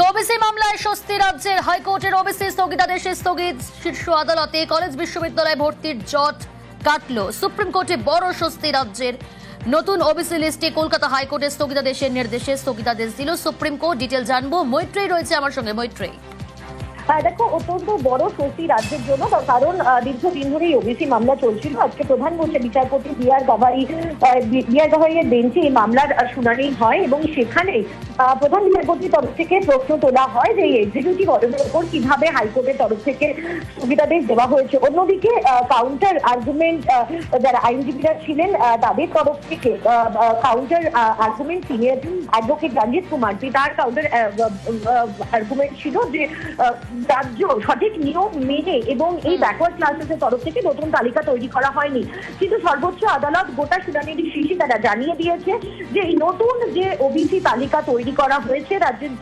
OBC মামলায় স্বস্তি রাজ্যের হাইকোর্টের ওবিসি স্থগিতাদেশে স্থগিত শীর্ষ আদালতে কলেজ বিশ্ববিদ্যালয়ে ভর্তির জট কাটল। সুপ্রিম কোর্টে বড় স্বস্তি রাজ্যের নতুন ওবিসি লিস্টে কলকাতা হাইকোর্টের স্থগিতাদেশের নির্দেশে স্থগিতাদেশ দিল সুপ্রিম কোর্ট। ডিটেল জানব মৈত্রেই রয়েছে আমার সঙ্গে মৈত্রেই দেখো, অত্যন্ত বড় স্বস্তি রাজ্যের জন্য কারণ দীর্ঘদিন ধরে এই ওবিসি মামলা চলছিল। আজকে প্রধান বলছে বিচারপতি B R Gavai B R গাভাইয়ের বেঞ্চে এই মামলার শুনানি হয় এবং সেখানে প্রধান বিচারপতির তরফ থেকে প্রশ্ন তোলা হয় যে এক্সিকিউটিভ অর্ডারের উপর কীভাবে হাইকোর্টের তরফ থেকে সুবিধাদেশ দেওয়া হয়েছে। অন্যদিকে কাউন্টার আর্গুমেন্ট যারা আইনজীবীরা ছিলেন তাদের তরফ থেকে counter argument senior advocate Ranjit Kumarji, তার কাউন্টার আর্গুমেন্ট ছিল যে রাজ্য সঠিক নিয়ম মেনে এবং এই ব্যাকওয়ার্ড ক্লাসেসের তরফ থেকে নতুন তালিকা তৈরি করা হয়নি। কিন্তু সর্বোচ্চ আদালত গোটা শুনানির শীর্ষে তারা জানিয়ে দিয়েছে যে এই নতুন যে ওবিসি তালিকা তৈরি করা হয়েছে রাজ্যের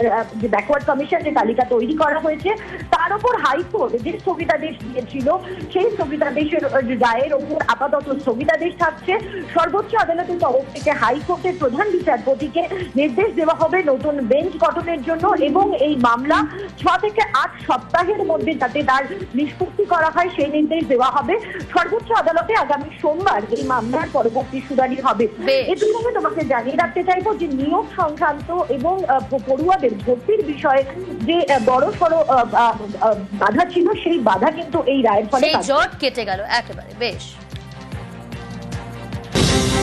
যে ব্যাকওয়ার্ড কমিশন যে তালিকা তৈরি করা হয়েছে তার উপর হাইকোর্ট যে স্থগিতাদেশ দিয়েছিল সেই স্থগিতাদেশের রায়ের ওপর আপাতত স্থগিতাদেশ থাকছে। সর্বোচ্চ আদালতের তরফ থেকে হাইকোর্টের প্রধান বিচারপতিকে নির্দেশ দেওয়া হবে নতুন বেঞ্চ গঠনের জন্য এবং এই মামলা ছ থেকে আট সপ্তাহের মধ্যে যাতে তার নিষ্পত্তি করা হয় সেই নির্দেশ দেওয়া হবে। সর্বোচ্চ আদালতে আগামী সোমবার এই মামলার পরবর্তী শুনানি হবে। এটুকুকে তোমাকে জানিয়ে রাখতে চাইব যে নিয়োগ সংক্রান্ত এবং পড়ুয়াদের ভর্তির বিষয়ে যে বড় সড় বাধা ছিল সেই বাধা কিন্তু এই রায়ের ফলে জট কেটে গেল একেবারে। বেশ।